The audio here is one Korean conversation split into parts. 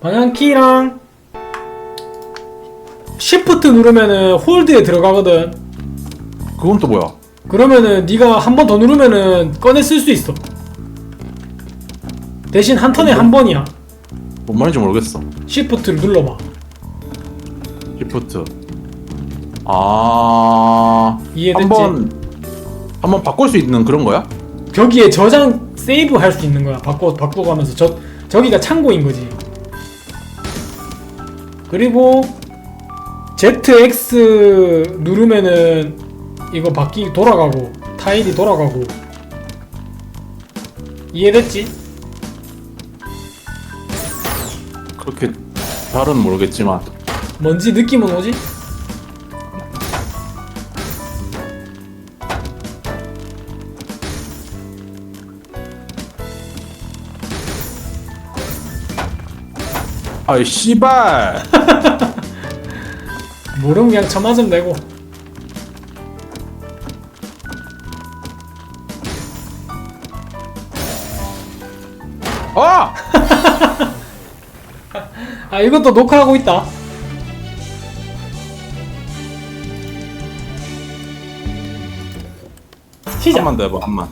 방향키랑 시프트 누르면은 홀드에 들어가거든. 그건 또 뭐야? 그러면은 네가 한 번 더 누르면은 꺼내 쓸 수 있어. 대신 한 턴에 한 번이야. 뭔 말인지 모르겠어. 시프트를 눌러봐. 시프트. 아. 이해됐지? 한번 한번 바꿀 수 있는 그런 거야? 저기에 저장 세이브 할 수 있는 거야. 바꿔 바꿔가면서 저 저기가 창고인 거지. 그리고 ZX 누르면은 이거 바뀌 돌아가고 타일이 돌아가고 이해됐지? 그렇게 잘은 모르겠지만 뭔지 느낌은 오지? 아이 씨발. 모르면 그냥 쳐맞으면 되고. 아! 아 이것도 녹화하고 있다. 시작. 한번 더 해봐 한번.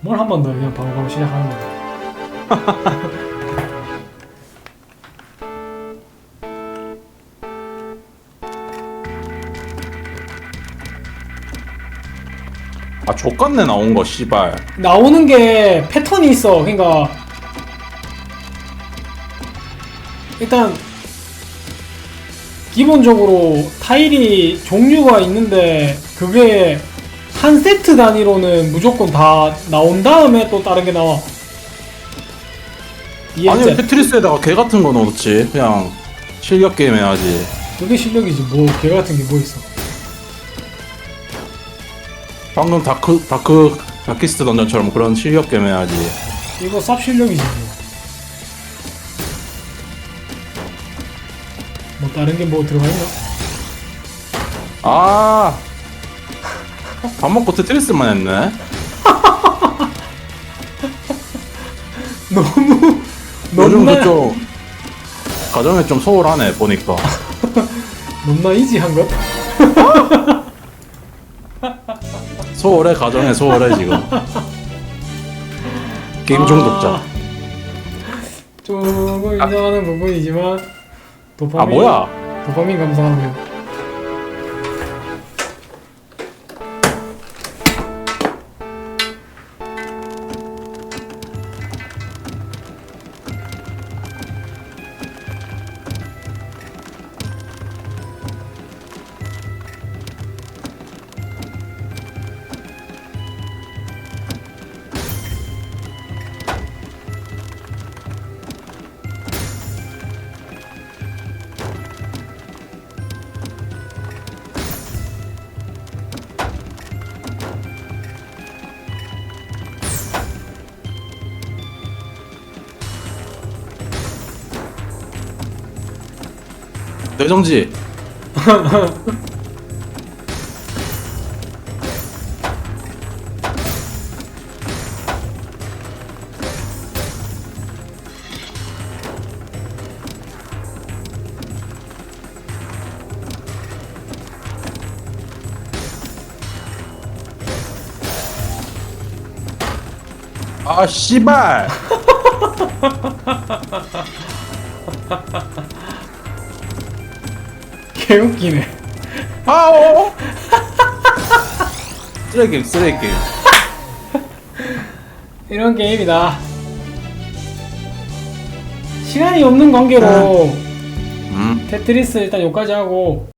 뭘 한 번 더 그냥 바로 바로 시작하는 거야 아 족같네 나온 거 씨발 나오는 게 패턴이 있어. 그러니까 일단 기본적으로 타일이 종류가 있는데 그게 한 세트 단위로는 무조건 다 나온 다음에 또 다른 게 나와. 아니 이해했지? 테트리스에다가 개 같은 거 넣었지 그냥 실력 게임 해야지 그게 실력이지. 뭐 개 같은 게 뭐 있어. 방금 다크 다크 다키스트 던전처럼 그런 실력 게임 해야지 이거 쌉 실력이지. 뭐. 뭐 다른 게 뭐 들어가 있나? 아. 밥 먹고 테트리스만 했네. 너무 요즘 너무나 그좀 가정에 좀 소홀하네 보니까. 너무나 이지한 것? 소홀해 가정에 소홀해 지금. 게임 중독자. 아, 조금 인정하는 부분이지만 도파민 아 뭐야? 도파민 감사하고 뇌정지. 아 씨발. 개웃기네. 아오. 쓰레기 게임, 쓰레기 게임. 이런 게임이다. 시간이 없는 관계로 음. 테트리스 일단 여기까지 하고